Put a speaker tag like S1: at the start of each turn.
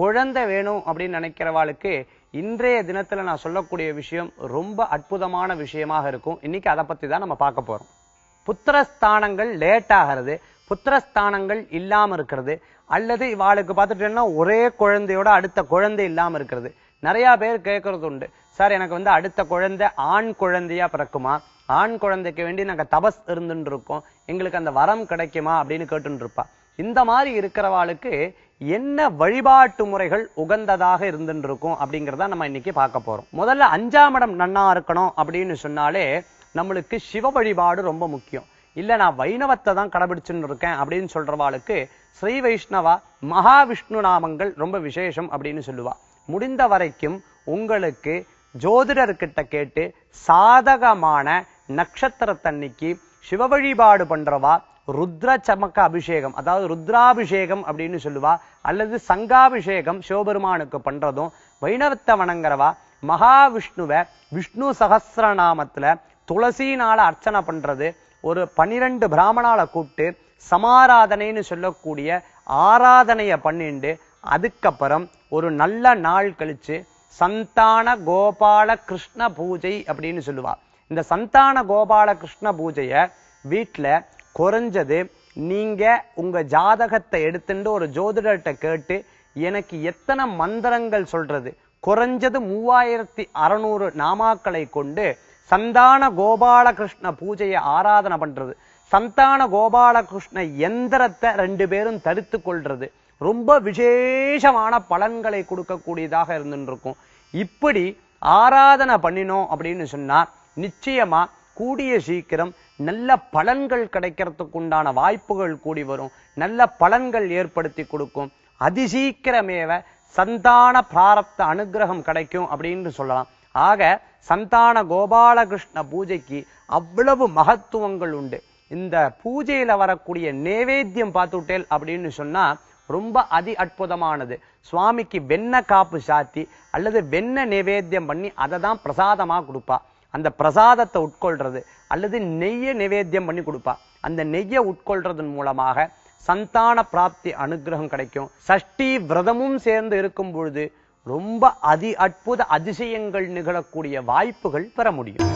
S1: குழந்தை வேணும் அப்படின்னு நினைக்கிறவாளுக்கு இன்றைய தினத்தில் நான் சொல்லக்கூடிய விஷயம் ரொம்ப அற்புதமான விஷயமாக இருக்கும். இன்னைக்கு அதை பற்றி தான் நம்ம பார்க்க போகிறோம் புத்திரஸ்தானங்கள் லேட் ஆகிறது. புத்திரஸ்தானங்கள் இல்லாமல் இருக்கிறது. அல்லது இவாளுக்கு பார்த்துட்டேன்னா ஒரே குழந்தையோட அடுத்த குழந்தை இல்லாமல் இருக்கிறது. நிறையா பேர் கேட்கறது உண்டு. சார் எனக்கு வந்து அடுத்த குழந்தை ஆண் குழந்தையா பிறக்குமா? ஆண் குழந்தைக்கு வேண்டி நாங்கள் தபஸ் இருந்துட்டு இருக்கோம். எங்களுக்கு அந்த வரம் கிடைக்குமா? அப்படின்னு கேட்டுருப்பா இந்த மாதிரி இருக்கிறவாளுக்கு என்ன வழிபாட்டு முறைகள் உகந்ததாக இருந்துருக்கும் இருக்கும் அப்படிங்கிறத நம்ம இன்னைக்கு பார்க்க போறோம். முதல்ல அஞ்சாம் இடம் நன்னா இருக்கணும் அப்படின்னு சொன்னாலே நம்மளுக்கு சிவ வழிபாடு ரொம்ப முக்கியம். இல்ல நான் வைணவத்தை தான் கடைபிடிச்சுன்னு இருக்கேன் அப்படின்னு சொல்றவாளுக்கு ஸ்ரீ வைஷ்ணவா மகாவிஷ்ணு நாமங்கள் ரொம்ப விசேஷம் அப்படின்னு சொல்லுவா. முடிந்த வரைக்கும் உங்களுக்கு ஜோதிடர்கிட்ட கேட்டு சாதகமான நட்சத்திரத்தன்னைக்கு சிவ வழிபாடு பண்றவா ருத்ர சமக்க அபிஷேகம். அதாவது ருத்ராபிஷேகம் அப்படின்னு சொல்லுவா. அல்லது சங்காபிஷேகம் சிவபெருமானுக்கு பண்றதும் வைணவத்தை வணங்குறவா மகாவிஷ்ணுவை விஷ்ணு சகசிரநாமத்துல துளசினால அர்ச்சனை பண்றது ஒரு பனிரெண்டு பிராமணால கூப்பிட்டு சமாராதனைன்னு சொல்லக்கூடிய ஆராதனையை பண்ணிண்டு அதுக்கப்புறம் ஒரு நல்ல நாள் கழிச்சு சந்தான கோபால கிருஷ்ண பூஜை அப்படின்னு சொல்லுவா. இந்த சந்தான கோபால கிருஷ்ண பூஜையை வீட்டில் குறைஞ்சது நீங்க உங்க ஜாதகத்தை எடுத்துட்டு ஒரு ஜோதிடர்கிட்ட கேட்டு எனக்கு எத்தனை மந்திரங்கள் சொல்றது? குறைஞ்சது மூவாயிரத்தி அறநூறு நாமாக்களை கொண்டு சந்தான கோபாலகிருஷ்ண பூஜையை ஆராதனை பண்றது. சந்தான கோபாலகிருஷ்ண எந்திரத்தை ரெண்டு பேரும் தரித்து கொள்றது. ரொம்ப விசேஷமான பலன்களை கொடுக்கக்கூடியதாக இருந்துருக்கும் இப்படி ஆராதனை பண்ணினோம் அப்படின்னு சொன்னா நிச்சயமா கூடிய சீக்கிரம் நல்ல பலன்கள் கிடைக்கிறதுக்கு உண்டான வாய்ப்புகள் கூடி வரும். நல்ல பலன்கள் ஏற்படுத்தி கொடுக்கும். அதிசீக்கிரமேவ சந்தான பிராரப்த அனுகிரகம் கிடைக்கும் அப்படின்னு சொல்லலாம். ஆக சந்தான கோபாலகிருஷ்ண பூஜைக்கு அவ்வளவு மகத்துவங்கள் உண்டு. இந்த பூஜையில வரக்கூடிய நேவேத்தியம் பார்த்துட்டேல் அப்படின்னு சொன்னா ரொம்ப அதி அற்புதமானது. சுவாமிக்கு வெண்ண காப்பு சாத்தி அல்லது வெண்ண நிவேத்தியம் பண்ணி அதை தான் பிரசாதமாக கொடுப்பா. அந்த பிரசாதத்தை உட்கொள்றது அல்லது நெய்யை நிவேத்தியம் பண்ணி கொடுப்பா. அந்த நெய்யை உட்கொள்றதன் மூலமாக சந்தான பிராப்தி அனுகிரகம் கிடைக்கும். சஷ்டி விரதமும் சேர்ந்து இருக்கும் பொழுது ரொம்ப அதி அற்புத அதிசயங்கள் நிகழக்கூடிய வாய்ப்புகள் பெற முடியும்.